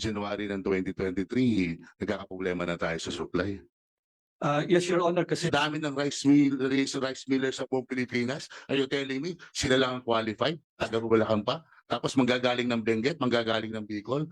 January ng 2023, nagkakaproblema na tayo sa supply. Uh, yes, Your Honor, kasi dami ng rice mill, rice, rice millers sa buong Pilipinas, are you telling me sila lang ang qualified? Taga Bulacan pa? Tapos manggagaling ng Benguet, manggagaling ng Bicol?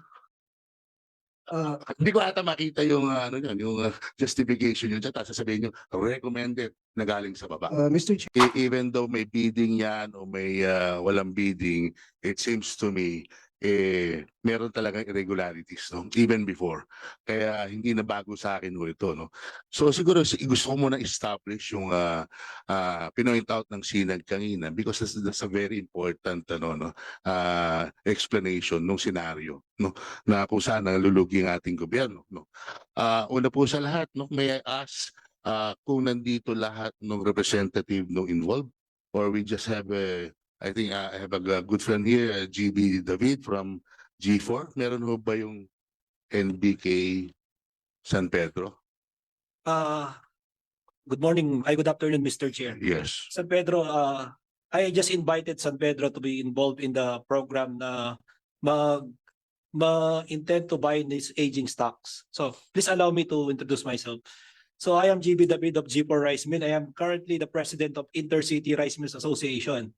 uh, Hindi ko ata makita yung uh, ano yun, yung uh, justification yun. Tapos sasabihin nyo, recommended na galing sa baba. Uh, Mr. Chair, E- even though may bidding yan o may uh, walang bidding, it seems to me eh meron talagang irregularities no? Even before. Kaya hindi na bago sa akin ho ito no? So siguro si- gusto ko muna establish yung uh, uh, pinoint out ng sinag kanina because that's, that's a very important ano no uh, explanation ng scenario no? Na kung saan nalulugi ang ating gobyerno no? Uh, una po sa lahat no may I ask uh, kung nandito lahat ng representative no involved or we just have a I think uh, I have a g- good friend here uh, GB David from G4 meron ho ba yung NBK San Pedro uh, good morning, ay good afternoon, Mr. Chair. yes San Pedro, uh, I just invited San Pedro to be involved in the program na mag ma-intend to buy these aging stocks. So please allow me to introduce myself. So I am GB David of G4 Rice Mill. I am currently the president of Intercity Rice Mills Association.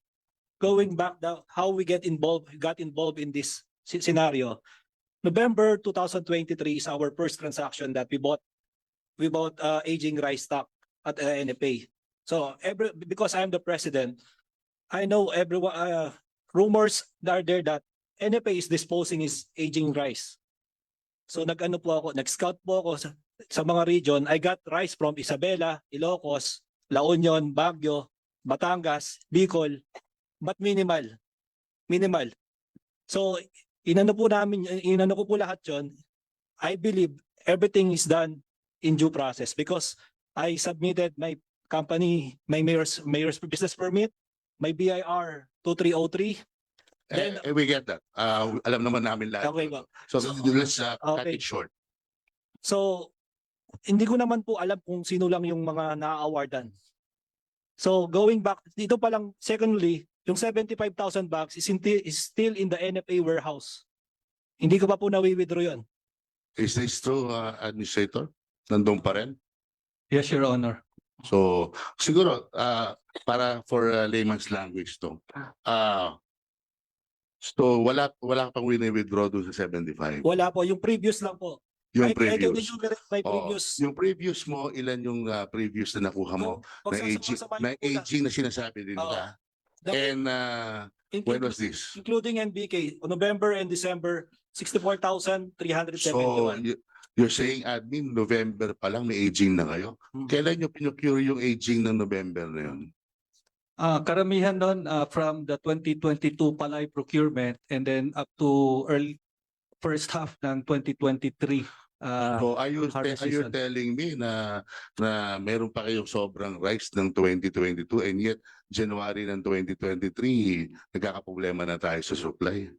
Going back the how we get involved, got involved in this sce- scenario. November 2023 is our first transaction that we bought we bought uh, aging rice stock at uh, NFA. So every because I'm the president, I know everyone uh, rumors are there that NFA is disposing his aging rice. So nag-ano po ako, nag-scout po ako sa, sa mga region. I got rice from Isabela, Ilocos, La Union, Baguio, Batangas, Bicol, but minimal. Minimal. So inano po namin, inano ko po lahat 'yon. I believe everything is done in due process because I submitted my company, my mayor's mayor's business permit, my BIR 2303. eh, Then- eh, we get that uh, alam naman namin lahat Okay po. so let's uh, cut Okay. it short So, hindi ko naman po alam kung sino lang yung mga na-awardan. So, going back, dito pa lang, secondly, yung 75,000 bags is, in- is still in the NFA warehouse. Hindi ko pa po nawi-withdraw yun. is this true uh, administrator nandun pa rin Yes, Your Honor. So siguro uh, para for uh, layman's language to. Uh, so wala wala pang wini-withdraw doon sa 75. Wala po, yung previous lang po. Yung I- I can previous. my previous. yung previous mo, ilan yung uh, previous na nakuha mo? Kung Na aging, na aging na sinasabi din nila. The- And uh, when was this? including NBK, November and December, 64,371. So you- you're saying admin, November pa lang may aging na kayo? Hmm. Kailan nyo pinocure yung aging ng November na yun? Ah, karamihan nun ah, from the 2022 palay procurement and then up to early first half ng 2023. ah, So are you, harvest are you season. telling me na na meron pa kayong sobrang rice ng 2022 and yet January ng 2023 nagkakaproblema na tayo sa supply?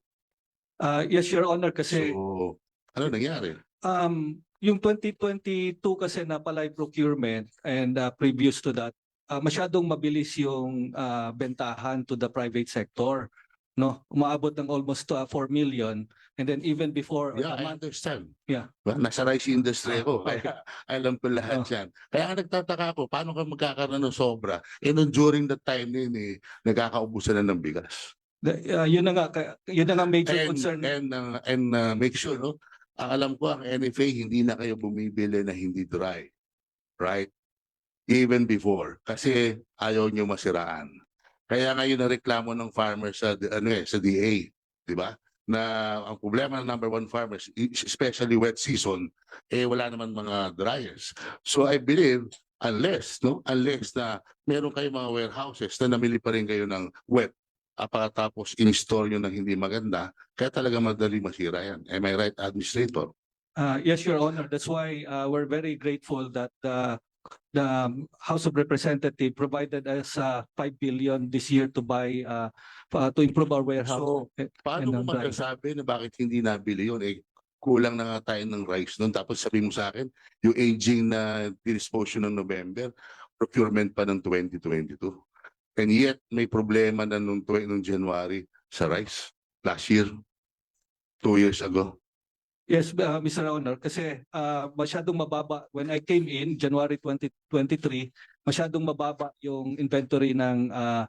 ah, yes, Your Honor, kasi So ano nangyari? um, yung 2022 kasi na palay procurement and ah, previous to that, ah, masyadong mabilis yung ah, bentahan to the private sector. No, umaabot ng almost to 4 million and then even before Yeah, a I month- understand. Yeah. Well, nasa rice industry ako. Kaya alam ko lahat Ah. yan. Kaya nga nagtataka ako, paano ka magkakaroon ng sobra? Eh nung during that time yun eh, nagkakaubusan na ng bigas. the- ah, yun na nga, yun na nga major And, concern. and, uh, and uh, make sure, no? Ang alam ko, ang NFA, hindi na kayo bumibili na hindi dry. Right? Even before. Kasi ayaw nyo masiraan. Kaya ngayon na reklamo ng farmers sa, ano eh, sa DA. Di ba? Na ang problema ng number one farmers, e- especially wet season, eh wala naman mga dryers. So I believe, unless, no? Unless na meron kayong mga warehouses na namili pa rin kayo ng wet ah, pagkatapos in-store nyo ng hindi maganda, kaya talaga madali masira yan. Am I right, Administrator? Uh, yes, Your Honor. That's why uh, we're very grateful that uh, the House of Representatives provided us uh, 5 billion this year to buy uh, uh, to improve our warehouse. So, Paano And mo magsasabi na bakit hindi nabili yun? Eh, kulang na nga tayo ng rice noon. Tapos sabi mo sa akin, yung aging na dispose yun ng November, procurement pa ng 2022. And yet, may problema na nung, nung January sa rice last year, two years ago. Yes, uh, Mr. Honor, kasi uh, masyadong mababa. When I came in, January 2023, masyadong mababa yung inventory ng uh,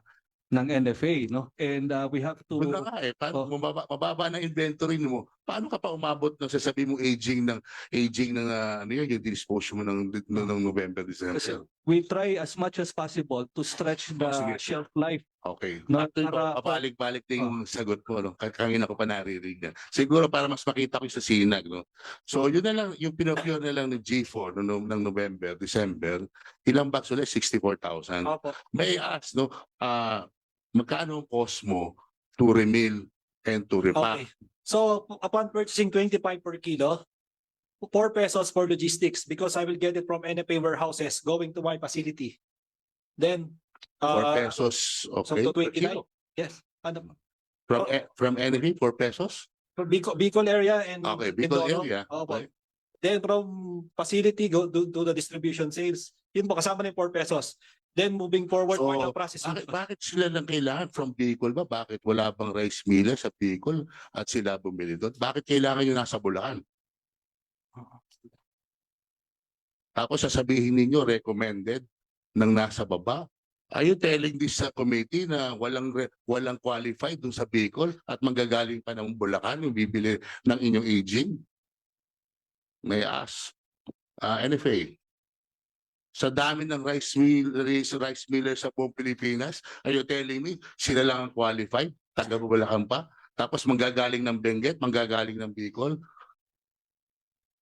ng NFA, no? And uh, we have to... Wala nga eh. Paano Oh. mababa, mababa na inventory mo? Paano ka pa umabot ng sasabi mo aging ng aging ng ah, ano yun, yung dispose mo ng, ng, ng November, December? Kasi we try as much as possible to stretch the Oh, sige. shelf life. Okay. No, Actually, para- pabalik-balik din yung sagot ko. No? Ka- Kanina ko pa naririnig yan. Siguro para mas makita ko yung sa sinag. No? So yun na lang, yung pinapure na lang ng G4 no, no, ng November, December, ilang box ulit? 64,000. Opo. May I ask, no, ah, magkano ang cost mo to remill and to repack? Okay. So upon purchasing 25 per kilo, 4 pesos for logistics because I will get it from NFA warehouses going to my facility. Then, 4 uh, pesos, so okay? to per 29. kilo. Yes. Ano, From, e- from NFA, 4 pesos? for Bicol, Bicol area and Okay, Bicol Mindoro. area. Opo. Okay. Then from facility go do, do the distribution sales. Yun po kasama na yung 4 pesos. Then moving forward for So, the processing. Bakit, bakit sila lang kailangan from Bicol ba? Bakit wala bang rice miller sa Bicol at sila bumili doon? Bakit kailangan yung nasa Bulacan? Tapos sasabihin ninyo recommended ng nasa baba. Are you telling this sa committee na walang walang qualified dun sa Bicol at manggagaling pa ng Bulacan yung bibili ng inyong aging? May ask. Ah, NFA. Sa dami ng rice mill rice, rice miller sa buong Pilipinas, are you telling me sila lang ang qualified? Taga Bulacan pa? Tapos manggagaling ng Benguet, manggagaling ng Bicol?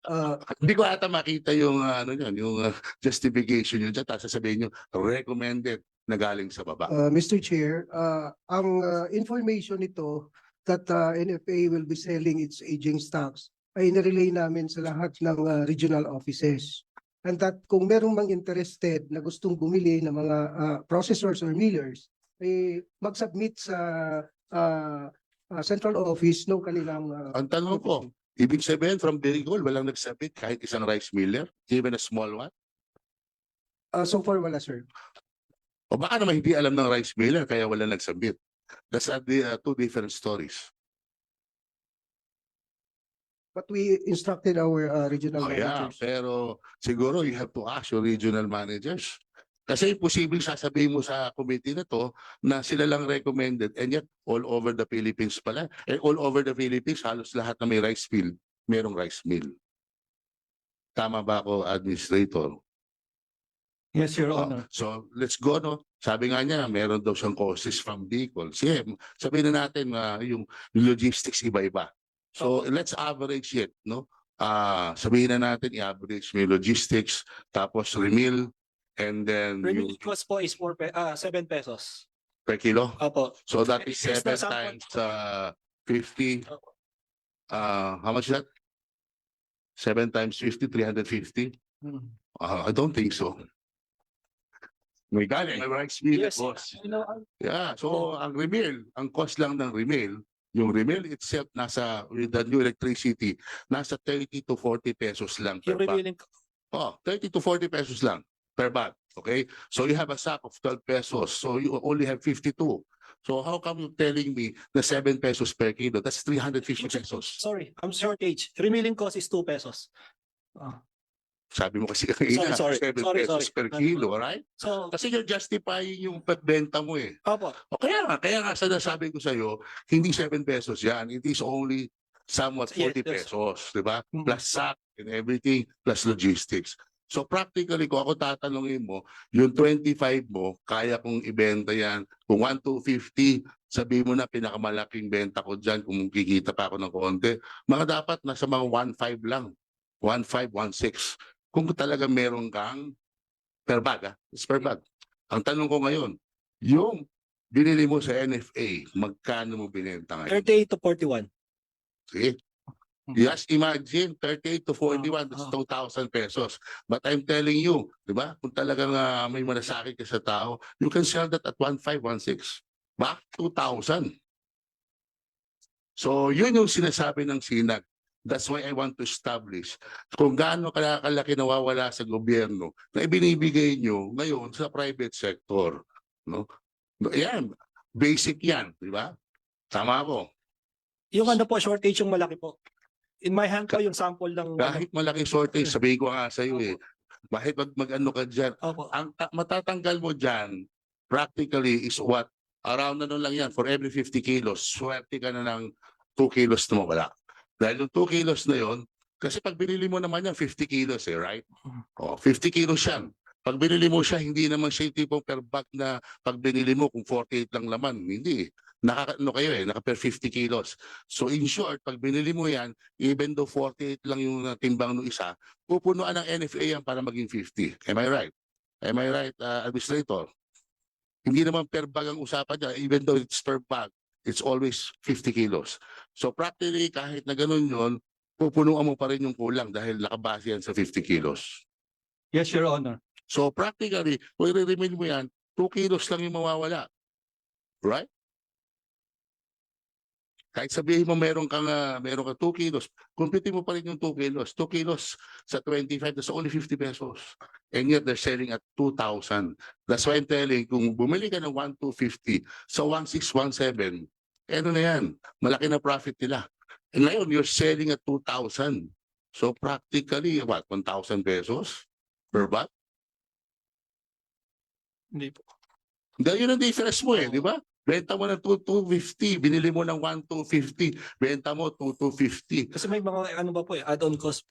Uh, Hindi ko ata makita yung ah, ano yun, yung ah, justification yun. Tapos sasabihin nyo, recommended na galing sa baba. uh, Mr. Chair, uh, ang uh, information nito that uh, NFA will be selling its aging stocks ay nirelay namin sa lahat ng uh, regional offices. And that kung merong mang interested na gustong bumili ng mga uh, processors or millers, ay mag-submit sa uh, uh, central office ng kanilang uh, Ang tanong ko, ibig sabihin from Bicol, walang nagsabit kahit isang rice miller, even a small one? uh, so far wala sir. O baka naman hindi alam ng rice miller kaya wala nagsabit. That's uh, the, uh, two different stories. But we instructed our uh, regional Oh, yeah, managers. pero siguro you have to ask your regional managers. Kasi posible sasabihin mo sa committee na to na sila lang recommended and yet all over the Philippines pala. And all over the Philippines, halos lahat na may rice mill, merong rice mill. Tama ba ako, administrator? Yes, Your Oh, Honor. so let's go no. Sabi nga niya meron daw siyang courses from Bicol. Sige, sabihin na natin na yung, yung logistics iba-iba. So let's average it, no? Ah, sabihin na natin i-average mo yung logistics, tapos remill, and then yung cost po is 4 pe ah 7 pesos. per kilo. Opo. So that is Yes, seven that's how times uh, fifty. Uh, how much is that? Seven times fifty, three hundred fifty? Hmm. Uh, I don't think so. May galing, may rice mill, Yes, boss. you know, ang- Yeah, so ang remill, ang cost lang ng remill, yung remill itself nasa with the new electricity, nasa 30 to 40 pesos lang per yung bag. remaining Oh, 30 to 40 pesos lang per bag, okay? So you have a sack of 12 pesos, so you only have 52. So how come you telling me na 7 pesos per kilo? That's 350 pesos. sorry, I'm shortage. Remaining cost is 2 pesos. Ah, Sabi mo kasi kanina, Sorry, sorry. 7 Sorry, pesos sorry. per kilo, alright? so, Kasi you're justifying yung pagbenta mo eh. opo. O kaya nga, kaya nga sinasabi ko sa iyo, hindi 7 pesos yan. It is only somewhat Yes, 40 yes. pesos, di ba? Mm. Plus sack and everything, plus logistics. So practically, kung ako tatanungin mo, yung 25 mo, kaya kong ibenta yan. Kung 1 to 50, sabi mo na pinakamalaking benta ko dyan, kung kikita pa ako ng konti, mga dapat nasa mga 1.5 lang. 1.5, 1.6. Kung talaga meron kang per bag, ah, it's per bag. Ang tanong ko ngayon, yung binili mo sa NFA, magkano mo binenta ngayon? 38 to 41. See? Just imagine, 38 to 41, that's Ah, 2,000 pesos. But I'm telling you, di ba? Kung talagang ah, may malasakit ka sa tao, you can sell that at 1,500, 1,600. Back 2,000. So, yun yung sinasabi ng sinag. That's why I want to establish kung gaano kala- kalaki nawawala sa gobyerno na ibinibigay nyo ngayon sa private sector. No? Yan, basic yan, di ba? Tama ako. Yung ano po, shortage yung malaki po. In my hand po yung sample ng... Kahit malaking shortage, sabihin ko nga sa iyo eh. Bakit mag, mag-ano ka dyan? Opo. Ang ta- matatanggal mo dyan, practically is what? Around ano lang yan, for every 50 kilos, swerte ka na ng 2 kilos na mawala. Dahil yung 2 kilos na yon, kasi pag binili mo naman yan, 50 kilos eh, right? Oh, 50 kilos yan. Pag binili mo siya, hindi naman siya yung tipong per bag na pag binili mo kung 48 lang laman. Hindi. Naka, ano kayo eh, naka per 50 kilos. So in short, pag binili mo yan, even though 48 lang yung timbang ng isa, pupunuan ng NFA yan para maging 50. Am I right? Am I right, uh, Administrator? Hindi naman per bag ang usapan niya, even though it's per bag, it's always 50 kilos. So practically, kahit na ganun yun, pupunuan mo pa rin yung kulang dahil nakabase yan sa 50 kilos. Yes, Your Honor. So practically, kung i-remain mo yan, 2 kilos lang yung mawawala. Right? Kahit sabihin mo meron kang, ah, meron ka 2 kilos, kumpitin mo pa rin yung 2 kilos. 2 kilos sa 25, that's only 50 pesos. And yet they're selling at 2,000. That's why I'm telling, kung bumili ka ng 1,250 sa 1,617, eh ano na yan, malaki na profit nila. And ngayon, you're selling at 2,000. So practically, what, 1,000 pesos per bag? Hindi po. Dahil yun ang difference mo eh, di ba? Benta mo ng 2,250, binili mo ng 1,250, benta mo 2,250. Kasi may mga ano ba po eh, add-on cost.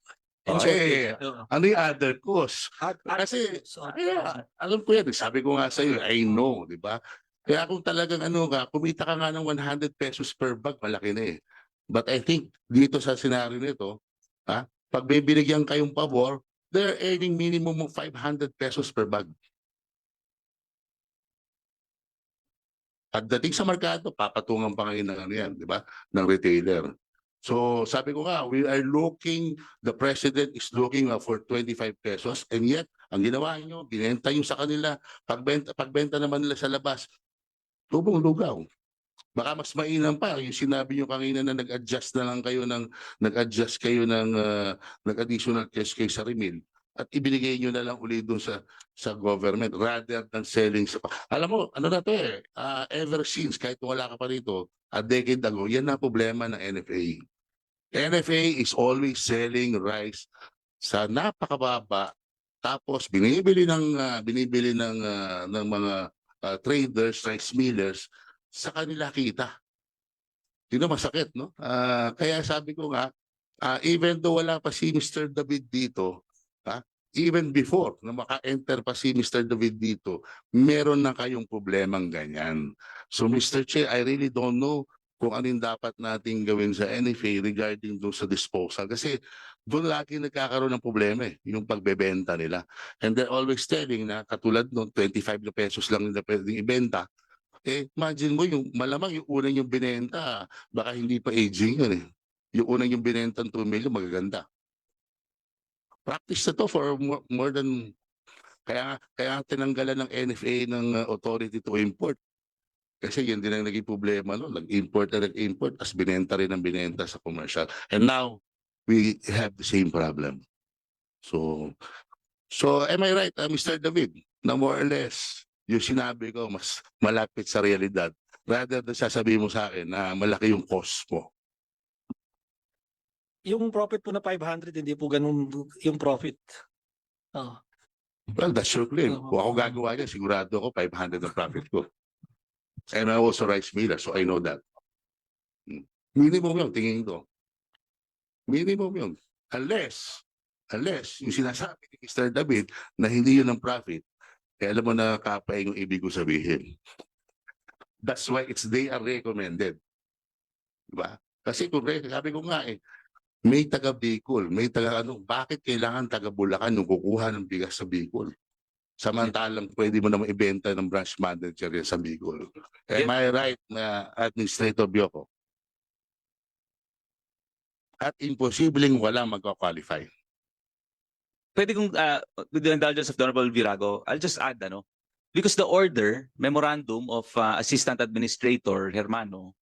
and Oh, eh, Oo. Ano yung other cost? Add- Kasi, so, Kaya, alam ko yan, sabi ko nga sa iyo, I know, di ba? Kaya kung talagang ano ka, kumita ka nga ng 100 pesos per bag, malaki na eh. But I think dito sa scenario nito, ha, pag may binigyan kayong pabor, they're earning minimum of 500 pesos per bag. Pagdating sa merkado, papatungan pa ngayon ng ano yan, di ba? Ng retailer. So sabi ko nga, we are looking, the president is looking uh, for 25 pesos and yet, ang ginawa nyo, binenta nyo sa kanila, pagbenta, pagbenta naman nila sa labas, tubong lugaw. Baka mas mainam pa, yung sinabi nyo kanina na nag-adjust na lang kayo ng, nag-adjust kayo ng, uh, nag-additional cash kayo sa remil at ibinigay nyo na lang uli doon sa sa government rather than selling sa alam mo ano na to eh ah, ever since kahit wala ka pa rito a decade ago yan na problema ng NFA NFA is always selling rice sa napakababa tapos binibili ng ah, binibili ng ah, ng mga ah, traders rice millers sa kanila kita ang masakit no Ah, kaya sabi ko nga ah, even though wala pa si Mr. David dito ha even before na maka-enter pa si Mr. David dito meron na kayong problemang ganyan so Mr. Chair I really don't know kung anong dapat nating gawin sa NFA regarding doon sa disposal. Kasi doon lagi nagkakaroon ng problema eh, yung pagbebenta nila. And they're always telling na katulad noon, 25 na pesos lang nila pwedeng ibenta. Eh, imagine mo yung malamang yung unang yung binenta, baka hindi pa aging yun eh. Yung unang yung binenta ng 2 million, magaganda. Practice na to for more, more than kaya kaya tinanggalan ng NFA ng uh, authority to import. Kasi yun din ang naging problema no nag-import na nag-import as binenta rin ang binenta sa commercial. And now we have the same problem. So so am I right uh, Mr. David na more or less yung sinabi ko mas malapit sa realidad rather than sasabihin mo sa akin na malaki yung cost mo Yung profit po na 500, hindi po ganun yung profit. Oh. well that's your claim kung ako gagawa niya sigurado ako 500 ang profit ko and I also rice miller so I know that Hmm. minimum yun tingin ko minimum yun unless unless yung sinasabi ni Mr. David na hindi yun ang profit eh alam mo na kapay yung ibig ko sabihin that's why it's they are recommended diba kasi kung sabi ko nga eh may taga Bicol, may taga ano, bakit kailangan taga Bulacan yung kukuha ng bigas sa Bicol? Samantalang pwede mo naman ibenta ng branch manager yan sa Bicol. Am I right na Administrator Bioko? At imposibleng walang magka-qualify. Pwede kong, uh, with the indulgence of the Honorable Virago, I'll just add, ano, because the order, memorandum of uh, Assistant Administrator Hermano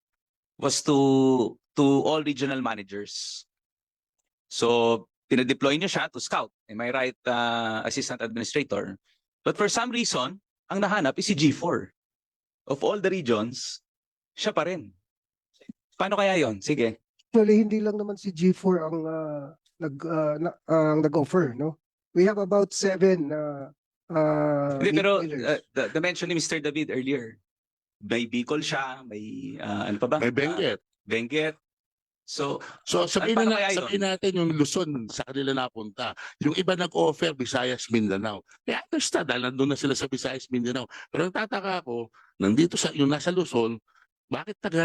was to to all regional managers. So, pinadeploy niyo siya to scout. Am I right, uh, Assistant Administrator? But for some reason, ang nahanap is si G4. Of all the regions, siya pa rin. Paano kaya yon? Sige. Actually, hindi lang naman si G4 ang ah, nag ah, na- ang nag-offer, no? We have about seven uh, uh, Hindi, pero uh, the, the mention ni Mr. David earlier, may Bicol siya, may ah, ano pa ba? May Benguet. Benguet. So, So sabihin paano na, sabihin natin yung Luzon sa kanila napunta. Yung iba nag-offer Visayas, Mindanao. Kaya understand dahil nandun na sila sa Visayas, Mindanao. Pero nagtataka ako, nandito sa yung nasa Luzon, bakit taga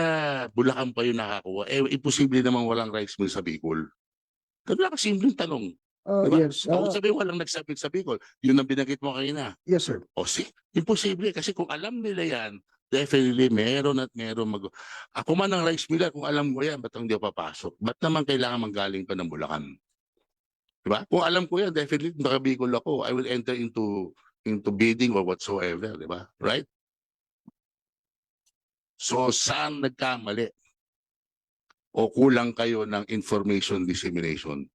Bulacan pa yung nakakuha? Eh, imposible namang walang rice mill sa Bicol. Ganun lang kasimpleng tanong. Ah, diba? yes, Ako ah, sabihin walang nagsabit sa Bicol. Yun ang binanggit mo kanina. yes sir. O si, imposible. Kasi kung alam nila yan, definitely meron at meron mag... Ako man ang rice miller, kung alam ko yan, ba't hindi ako papasok? Ba't naman kailangan manggaling pa ng Bulacan? Diba? Kung alam ko yan, definitely nakabikol ako. I will enter into into bidding or whatsoever, di ba? Right? So, saan nagkamali? O kulang kayo ng information dissemination?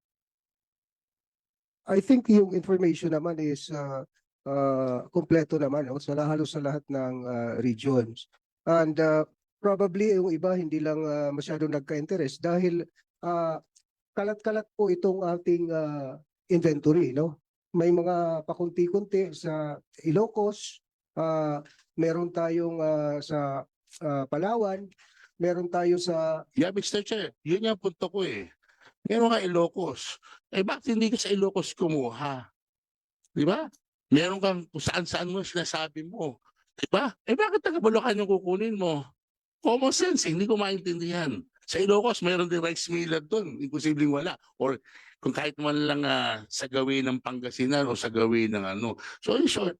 I think yung information naman is uh, uh, kompleto naman no? sa halos sa lahat ng uh, regions. And uh, probably yung iba hindi lang uh, masyadong nagka-interest dahil uh, kalat-kalat po itong ating uh, inventory. No? May mga pakunti-kunti sa Ilocos, uh, meron tayong uh, sa uh, Palawan, meron tayo sa Yeah, Mr. Chair, yun yung punto ko eh. Meron ka Ilocos. Eh, bakit hindi ka sa Ilocos kumuha? Di ba? Meron kang kung saan-saan mo sinasabi mo. Di ba? Eh, bakit taga Bulacan yung kukunin mo? Common sense, eh, hindi ko maintindihan. Sa Ilocos, meron din rice miller doon. Imposibleng wala. Or kung kahit man lang ah, sa gawin ng Pangasinan o sa gawin ng ano. So in short,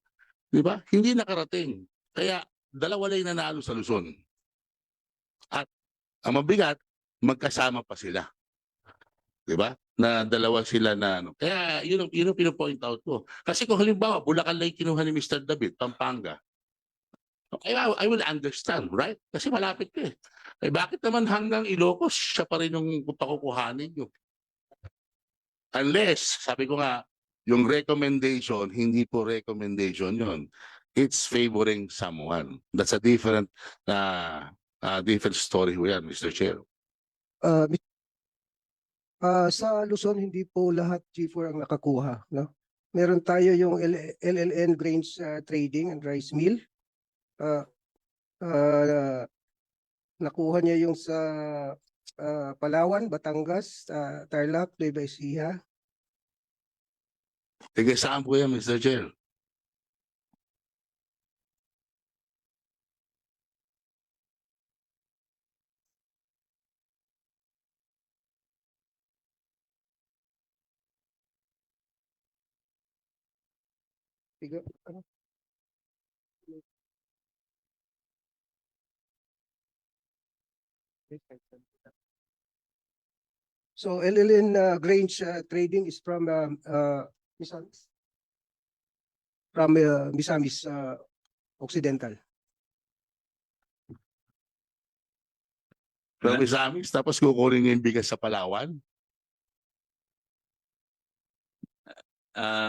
di ba? Hindi nakarating. Kaya dalawa lang nanalo sa Luzon. At ang mabigat, magkasama pa sila. 'Di ba? Na dalawa sila na ano. Kaya yun ang yun ang pino-point out ko. Kasi kung halimbawa Bulacan lang kinuha ni Mr. David, Pampanga. Okay, I, I will understand, right? Kasi malapit ka eh. Eh bakit naman hanggang Ilocos siya pa rin yung pakukuhanin nyo? Unless, sabi ko nga, yung recommendation, hindi po recommendation yon. It's favoring someone. That's a different uh, uh, different story ho yan, Mr. Chair. uh, ah, sa Luzon hindi po lahat G4 ang nakakuha, no? Meron tayo yung L- LLN Grains ah, Trading and Rice Mill. Ah, ah, nakuha niya yung sa ah, Palawan, Batangas, ah, Tarlac, Nueva Ecija. Saan po yan, Mr. Chair? Tiga- ano? So LLN uh, Grains uh, Trading is from um, uh, Misamis. From uh, Misamis uh, Occidental. From. Misamis, tapos kukunin niya yung bigas sa Palawan.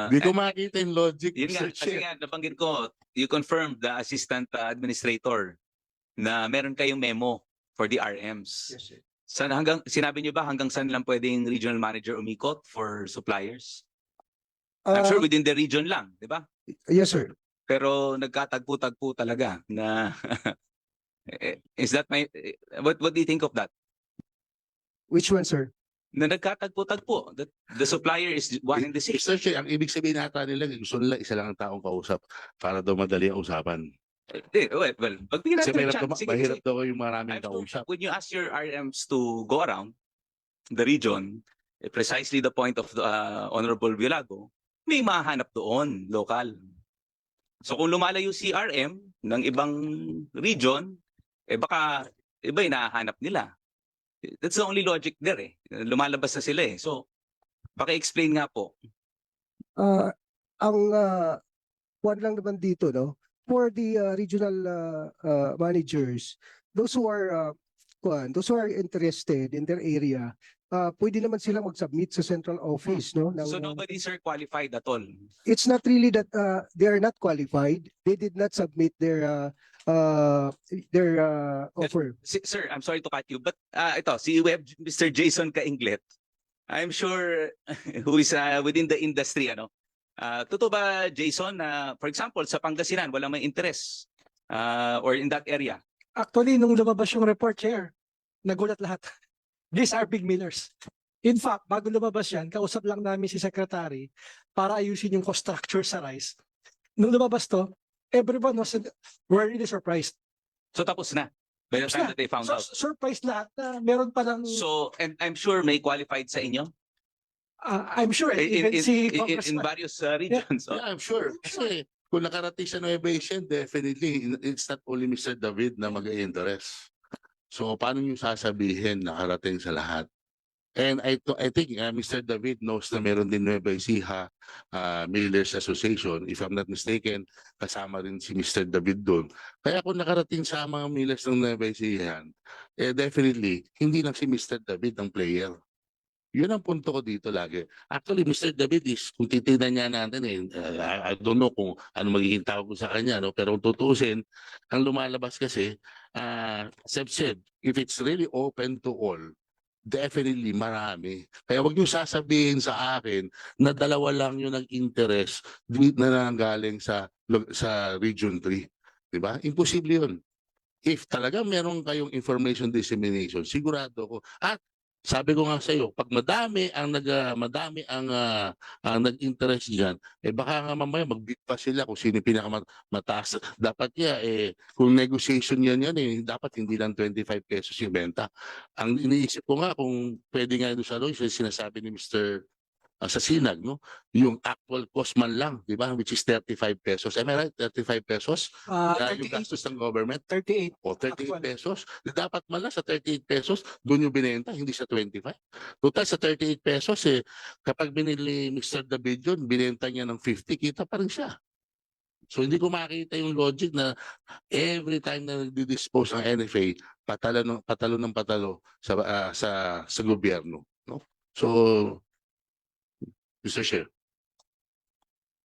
Hindi ko makita yung logic, Yun nga, kasi nga, nabanggit ko, you confirmed the assistant uh, administrator na meron kayong memo for the RMs. Yes, sir. San hanggang sinabi niyo ba hanggang saan lang pwedeng regional manager umikot for suppliers? I'm sure Uh, within the region lang, 'di ba? yes, sir. Pero nagkatagpo-tagpo talaga na Eh, is that my eh, what what do you think of that? Which one, sir? Na nagkatagpo-tagpo that the supplier is one and the same. Mr. Chair, ang ibig sabihin nata nila, gusto nila isa lang ang taong kausap para daw madali ang usapan. Eh, well, well, pagbigyan Kasi natin mahirap, chance. Sige, mahirap daw yung maraming kausap. When you ask your RMs to go around the region, eh, precisely the point of the uh, Honorable Vilago, may mahanap doon, local. So kung lumalayo si RM ng ibang region, eh baka iba yung nahahanap nila. That's the only logic there eh. Lumalabas na sila eh. So, paki-explain nga po. Uh, ang uh, one lang naman dito, no? For the uh, regional uh, uh, managers, those who are uh, those who are interested in their area, uh, pwede naman silang mag-submit sa central office, no? ng, So uh, nobody sir qualified at all. it's not really that uh, they are not qualified. They did not submit their uh, uh, their uh, offer. Si- sir, I'm sorry to cut you, but uh, ito, si Web, Mr. Jason Kainglet, I'm sure who is uh, within the industry, ano, uh, totoo ba, Jason, na for example, sa Pangasinan, walang may interest uh, or in that area? Actually, nung lumabas yung report, Chair, nagulat lahat. These are big millers. In fact, bago lumabas yan, kausap lang namin si Secretary para ayusin yung cost structure sa rice. Nung lumabas to, everyone was were really surprised. So tapos na by the time na. that they found So, out. surprised lahat na meron palang, So, and I'm sure may qualified sa inyo uh, I'm sure, in, even in, si in, in, various uh, regions. oh. Yeah, I'm sure. Kasi kung nakarating sa Nueva Ecija, definitely it's not only Mr. David na mag-interest. So paano niyo sasabihin nakarating sa lahat? And I I think uh, Mr. David knows na meron din Nueva Ecija uh, Millers Association. If I'm not mistaken, kasama rin si Mr. David doon. Kaya kung nakarating sa mga Millers ng Nueva Ecija, eh definitely hindi lang si Mr. David ang player. Yun ang punto ko dito lagi. Actually, Mr. David is, kung titignan niya natin eh, uh, I, don't know kung ano magiging tawag ko sa kanya, no? pero kung tutusin, ang lumalabas kasi, uh, Seb said, if it's really open to all, definitely marami. Kaya wag niyo sasabihin sa akin na dalawa lang yung nag-interest na nanggaling sa sa Region 3. 'Di ba? Imposible 'yun. If talaga meron kayong information dissemination, sigurado ko. At sabi ko nga sa iyo, pag madami ang nag ah, madami ang ah, ang nag-interest diyan, eh baka nga mamaya magbid pa sila kung sino pinakamataas. Dapat ya eh kung negotiation yan yan eh dapat hindi lang 25 pesos yung benta. Ang iniisip ko nga kung pwede nga doon sa law, yung sinasabi ni Mr. ah, sa sinag, no? Yung actual cost man lang, di ba? Which is 35 pesos. Am I right? 35 pesos? uh, Ah, yung 38, gastos ng government? 38. O 38 Actual. pesos. Dapat man lang sa 38 pesos, doon yung binenta, hindi sa 25. Total sa 38 pesos, eh, kapag binili Mr. David yun, binenta niya ng 50, kita pa rin siya. So hindi ko makita yung logic na every time na nagdi-dispose ng NFA, patalo ng patalo ng patalo sa ah, sa sa gobyerno, no? So Mr. Chair.